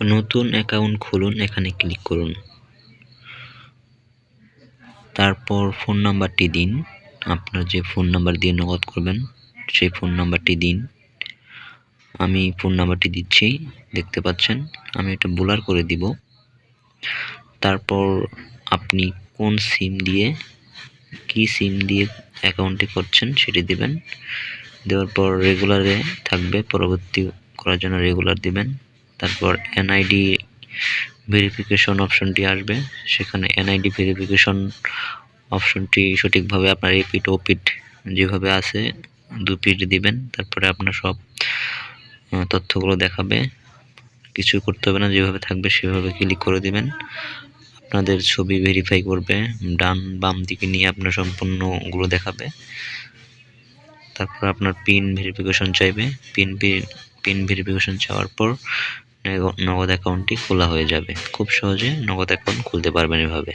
নতুন অ্যাকাউন্ট খুলুন, এখানে ক্লিক করুন। তারপর ফোন নাম্বারটি দিন। আপনার যে ফোন নাম্বার দিয়ে নগদ করবেন, সেই ফোন নাম্বারটি দিন। আমি ফোন নাম্বারটি দিচ্ছি, দেখতে পাচ্ছেন, আমি এটা বোলার করে দিব। তারপর আপনি কোন সিম দিয়ে, কি সিম দিয়ে অ্যাকাউন্টটি করছেন সেটি দিবেন। দেওয়ার পর রেগুলারে থাকবে, পরবর্তী করার জন্য রেগুলার দিবেন। তারপর এনআইডি ভেরিফিকেশন অপশনটি আসবে। সেখানে এনআইডি ভেরিফিকেশন অপশনটি সঠিকভাবে আপনার রিপিট ওপিট যেভাবে আছে দুপিট দিবেন। তারপরে আপনার সব তথ্যগুলো দেখাবে। কিছু করতে হবে না, যেভাবে থাকবে সেভাবে ক্লিক করে দিবেন। আপনাদের ছবি ভেরিফাই করবে, ডান বাম দিকে নিয়ে আপনার সম্পূর্ণগুলো দেখাবে। তারপর আপনার পিন ভেরিফিকেশন চাইবে। পিন পিন ভেরিফিকেশন চাওয়ার পর নগদ অ্যাকাউন্টটি খোলা হয়ে যাবে। খুব সহজে নগদ অ্যাকাউন্ট খুলতে পারবেন এভাবে।